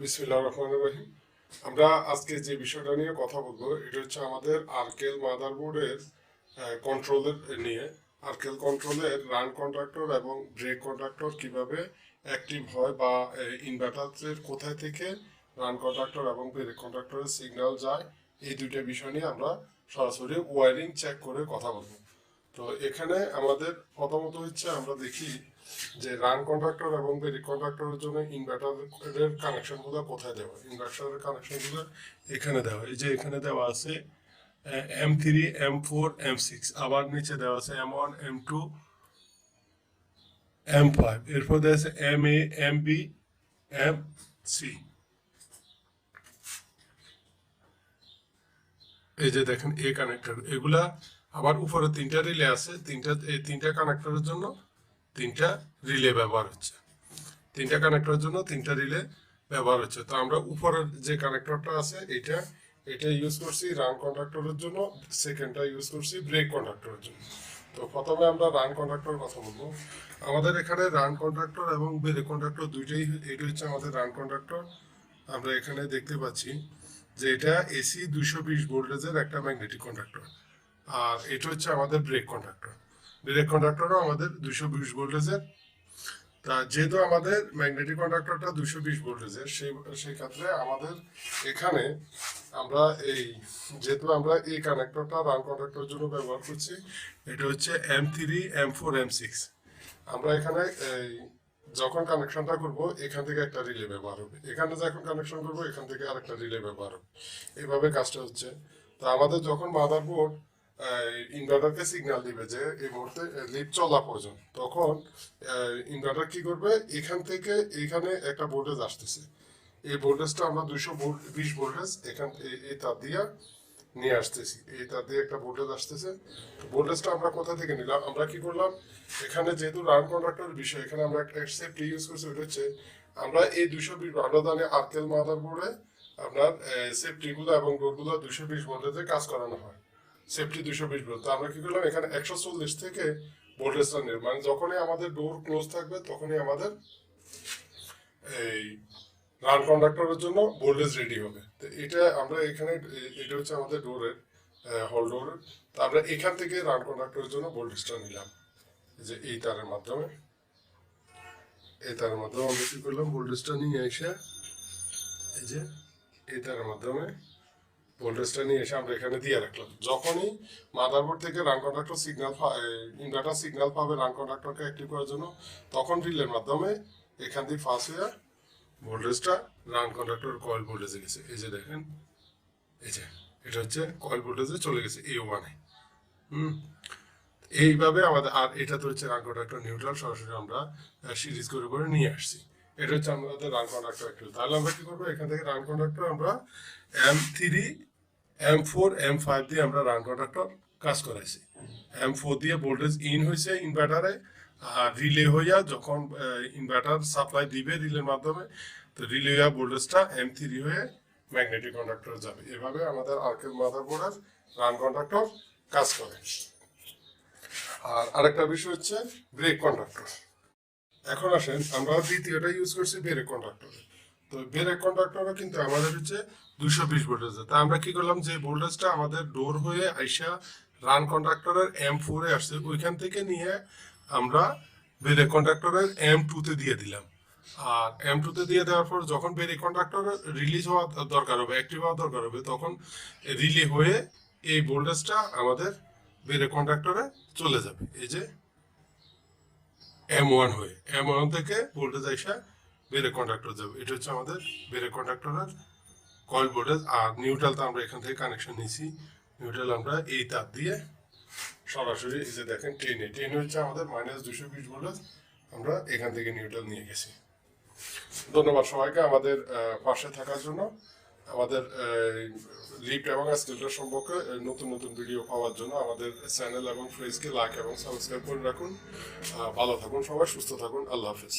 বিসমিল্লাহ রহমান রহিম। আমরা আজকে যে বিষয়টা নিয়ে কথা বলব, এটা হচ্ছে আমাদের আরকেল মাদারবোর্ডের কন্ট্রোলের নিয়ে। আরকেল কন্ট্রোলের রান কন্ট্রাক্টর এবং ব্রেক কন্ট্রাক্টর কীভাবে অ্যাক্টিভ হয় বা ইনভার্টারের কোথায় থেকে রান কন্ট্রাক্টর এবং ব্রেক কন্ট্রাক্টরের সিগন্যাল যায়, এই দুইটা বিষয় নিয়ে আমরা সরাসরি ওয়ারিং চেক করে কথা বলব। তো এখানে আমাদের প্রথমত হচ্ছে, আমরা দেখি যে রান কন্ট্রাক্টর এবং বেরিক কন্ট্রাক্টরের জন্য ইনভার্টারের কানেকশনগুলো কোথায় দেওয়া? ইনভার্টারের কানেকশনগুলো এখানে দেওয়া। এই যে এখানে দেওয়া আছে M three M four M six আবার নিচে দেওয়া আছে M one M two M five এরপর দেওয়া আছে M A M B M C এই যে দেখেন এ কানেক্টর এগুলা আবার উপরে তিনটা রিলে আছে, তিনটা, এই তিনটা কানেক্টরের জন্য তিনটা রিলে ব্যবহার হচ্ছে। তিনটা কানেক্টরের জন্য তিনটা রিলে ব্যবহার হচ্ছে। তো আমরা উপরের যে কানেক্টরটা আছে এটা এটা ইউজ করছি রান কন্ট্রাক্টরের জন্য সেকেন্ডটা ইউজ করছি ব্রেক কন্ট্রাক্টরের জন্য। তো প্রথমে আমরা রান কন্ট্রাক্টর কথা বলব। আমাদের এখানে রান কন্ট্রাক্টর এবং ব্রেক কন্ট্রাক্টর দুইটাই এটা হচ্ছে আমাদের রান কন্ট্রাক্টর আমরা এখানে দেখতে পাচ্ছি যে এটা এসি দুইশো বিশ ভোল্টেজের একটা ম্যাগনেটিক কন্ডাক্টর আর এটা হচ্ছে আমাদের ব্রেক কন্ডাক্টর ব্রেক কন্ডাক্টরও আমাদের দুশো বিশ ভোল্টেজের তা যেহেতু আমাদের ম্যাগনেটিক কন্ডাক্টরটা দুশো বিশ ভোল্টেজের সেই সেই ক্ষেত্রে আমাদের এখানে আমরা এই, যেহেতু আমরা এই কানেক্টরটা রান কন্ডাক্টরের জন্য ব্যবহার করছি, এটা হচ্ছে M three M four M six আমরা এখানে এই, যখন কানেকশনটা করব, এখান থেকে একটা রিলে ব্যবহার হবে। এখানে যখন কানেকশন করব, এখান থেকে আরেকটা রিলে ব্যবহার হবে। এইভাবে কাজটা হচ্ছে। তা আমাদের যখন মাদারবোর্ড ইনভার্টারকে সিগন্যাল দিবে যে এই মুহূর্তে লিফট চলা প্রয়োজন। তখন ইনভার্টার কি করবে? এখান থেকে এখানে একটা ভোল্টেজ আসতেছে। এই ভোল্টেজটা আমরা দুইশো বিশ ভোল্টেজ এখান এই- তার দিয়ে নিয়ে আসতেছি। এই তার দিয়ে একটা ভোল্টেজ আসতেছে। ভোল্টেজটা আমরা কোথা থেকে নিলাম? আমরা কি করলাম? এখানে যেহেতু রান কন্ট্রাক্টর বিষয়, এখানে আমরা একটা সেফটি ইউজ করছি, ওটা হচ্ছে আমরা এই দুশো বিশ, আমরা জানি আর্কেল মাদার বোর্ডে আপনার সেফটি গুলো এবং ডোরগুলো দুশো বিশ ভোল্টেজে কাজ করানো হয়। সেফটি দুশো বিশ ভোল্ট তো আমরা কি করলাম, এখানে একশো চল্লিশ থেকে ভোল্টেজটা নিয়ে। মানে যখনই আমাদের ডোর ক্লোজ থাকবে, তখনই আমাদের এই রান কন্ডাক্টরের জন্য ভোল্টেজ রেডি হবে। তো এটা আমরা এখানে, এটা হচ্ছে আমাদের ডোরের হল ডোরের তো আমরা এখান থেকে রান কন্ডাক্টরের জন্য ভোল্টেজটা নিলাম। যে এই তারের মাধ্যমে। এই তারের মাধ্যমে আমরা কি করলাম ভোল্টেজটা নিয়ে এসে এই যে এই তারের মাধ্যমে ভোল্টেজটা নিয়ে এসে আমরা এখানে দিয়ে রাখলাম। যখনই মাদারবোর্ড থেকে run conductor signal inverter signal পাবে রান কন্ডাক্টরকে অ্যাক্টিভ করার জন্য, তখন রিলের মাধ্যমে এখান থেকে ফাঁস হয়ে ভোল্টেজটা রান কন্ডাক্টর কয়েল ভোল্টেজে গেছে। এই যে দেখেন, এই যে, এটা হচ্ছে কয়েল ভোল্টেজে চলে গেছে এ। ওয়ানে হুম, এইভাবে আমাদের আর এটা তো হচ্ছে রান কন্ডাক্টর নিউট্রাল সরাসরি আমরা সিরিজ করে করে নিয়ে আসছি। এটা হচ্ছে আমাদের রান কন্ডাক্টর একটু তাহলে আমরা কি করব? এখান থেকে রান কন্ডাক্টর আমরা M three M four M five দিয়ে আমরা রান কন্ডাক্টর কাজ করাইছি। এম ফোর দিয়ে ভোল্টেজ ইন হয়েছে ইনভার্টারে আর রিলে হইয়া যখন ইনভার্টার সাপ্লাই দিবে রিলের মাধ্যমে, তো রিলে হইয়া ভোল্টেজটা এম থ্রি হয়ে ম্যাগনেটিক কন্ডাক্টর যাবে। এভাবে আমাদের আর্কেল মাদারবোর্ডের রান কন্ডাক্টর কাজ করে। আর আরেকটা বিষয় হচ্ছে ব্রেক কন্ডাক্টর এখন আসেন, আমরা দ্বিতীয়টা ইউজ করছি ব্রেক কন্ডাক্টরে তো ব্রেক কন্ডাক্টরও কিন্তু আমাদের হচ্ছে দুশো বিশ ভোল্টেজ তা আমরা কি করলাম, যে ভোল্টেজটা আমাদের ডোর হয়ে আইসা রান কন্ডাক্টরের এম ফোরে আসছে, ওইখান থেকে নিয়ে আমরা ব্রেক কন্ডাক্টরের এম টুতে দিয়ে দিলাম। আর এম টুতে দিয়ে দেওয়ার পর যখন ব্রেক কন্ডাক্টর রিলিজ হওয়া দরকার হবে অ্যাক্টিভ হওয়া দরকার হবে, তখন রিলে হয়ে এই ভোল্টেজটা আমাদের ব্রেক কন্ডাক্টরে চলে যাবে। এই যে এম ওয়ান হয়ে এম ওয়ান থেকে ভোল্টেজ আইসা বেরে কন্ডাক্টর যাবে। এটা হচ্ছে আমাদের বেরে কন্ডাক্টরের কয়েল ভোল্টেজ আর নিউট্রাল তো আমরা এখান থেকে কানেকশন নিয়েছি নিউট্রাল আমরা এই তার দিয়ে সরাসরি এই যে দেখেন টেনে। টেনে হচ্ছে আমাদের মাইনাস দুশো বিশ ভোল্টেজ আমরা এখান থেকে নিউট্রাল নিয়ে গেছি। ধন্যবাদ সবাইকে আমাদের পাশে থাকার জন্য। আমাদের লিফট এবং স্কিলটার সম্পর্কে নতুন নতুন ভিডিও পাওয়ার জন্য আমাদের চ্যানেল এবং ফেসকে লাইক এবং সাবস্ক্রাইব করে রাখুন। ভালো থাকুন সবাই, সুস্থ থাকুন। আল্লাহ হাফিজ।